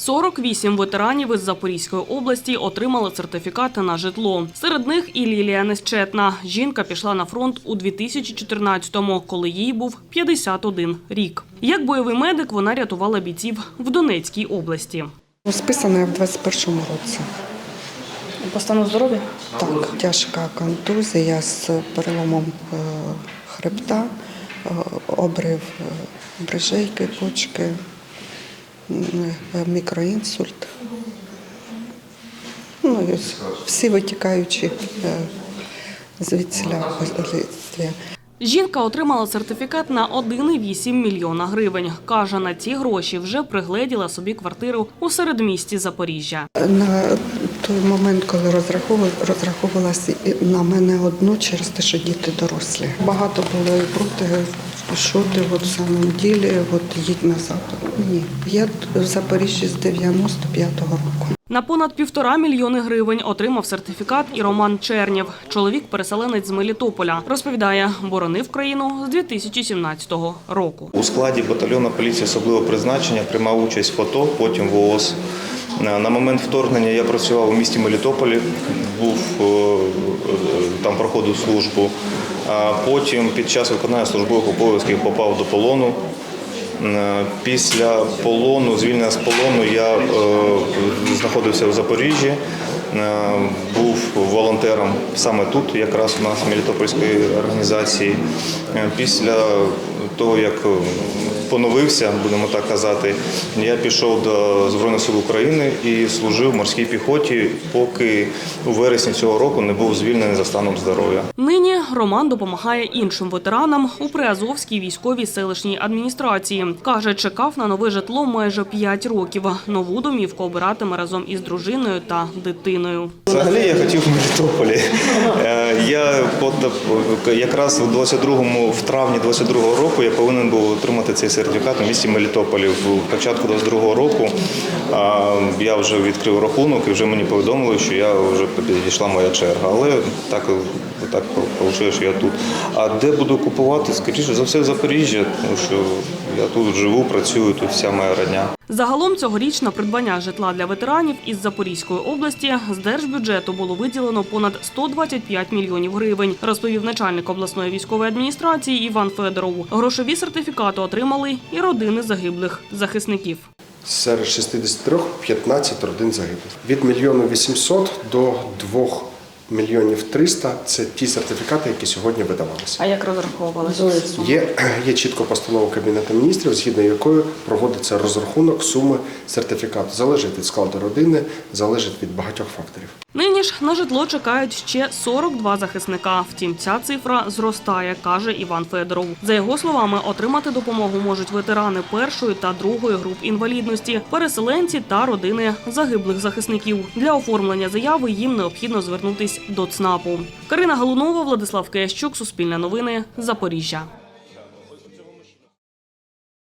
48 ветеранів із Запорізької області отримали сертифікати на житло. Серед них і Лілія Нещетна. Жінка пішла на фронт у 2014-му, коли їй був 51 рік. Як бойовий медик вона рятувала бійців в Донецькій області. Списана я в 21-му році. По стану здоров'я? Так, тяжка контузія з переломом е, хребта, е, обрив е, брижейки, почки, мікроінсульт. Ну, і всі витікаючі звідси. звідсіля послідствия. Жінка отримала сертифікат на 1,8 мільйона гривень. Каже, на ці гроші вже пригледіла собі квартиру у середмісті Запоріжжя. На той момент, коли розраховувала, розраховувалася на мене одну через те, що діти дорослі. Багато було і проти, що ти от в самому ділі, от їдь назад. Ні, я в Запоріжжі з 95-го року. На понад півтора мільйони гривень отримав сертифікат і Роман Чернєв. Чоловік переселенець з Мелітополя. Розповідає, боронив країну з 2017 року. У складі батальйону поліції особливого призначення приймав участь в АТО, потім в ООС. Е, На момент вторгнення я працював у місті Мелітополі, був е, е, там проходив службу. А Потім під час виконання службових обов'язків попав до полону. Після полону, звільнення з полону, я знаходився в Запоріжжі, е, був волонтером саме тут, якраз у нас в Мелітопольської організації. Е, Після того, як поновився, будемо так казати, я пішов до Збройних сил України і служив в морській піхоті, поки у вересні цього року не був звільнений за станом здоров'я. Нині Роман допомагає іншим ветеранам у Приазовській військовій селищній адміністрації. Каже, чекав на нове житло майже 5 років. Нову домівку обиратиме разом із дружиною та дитиною. Взагалі я хотів в Мелітополі. Е, Я якраз в 22-му, в травні 22-го року я повинен був отримати цей сертифікат у місті Мелітополі. В початку 22-го року я вже відкрив рахунок і вже мені повідомили, що я вже підійшла моя черга. Але так, так вийшло, що я тут. А де буду купувати? Скоріше за все в Запоріжжя, тому що я тут живу, працюю, тут вся моя родня. Загалом цьогоріч на придбання житла для ветеранів із Запорізької області з держбюджету було виділено понад 125 мільйонів гривень, розповів начальник обласної військової адміністрації Іван Федоров. Грошові сертифікати отримали і родини загиблих захисників. Серед 63 – 15 родин загиблих. Від мільйону 800 до 2 мільйонів 300 – це ті сертифікати, які сьогодні видавалися. А як розраховувалися? Є, є чітко постанова Кабінету міністрів, згідно якої проводиться розрахунок суми сертифікату. Залежить від складу родини, залежить від багатьох факторів. Нині ж на житло чекають ще 42 захисника. Втім, ця цифра зростає, каже Іван Федоров. За його словами, отримати допомогу можуть ветерани першої та другої груп інвалідності, переселенці та родини загиблих захисників. Для оформлення заяви їм необхідно звернутись до ЦНАПу. Карина Галунова, Владислав Киящук, Суспільне новини, Запоріжжя.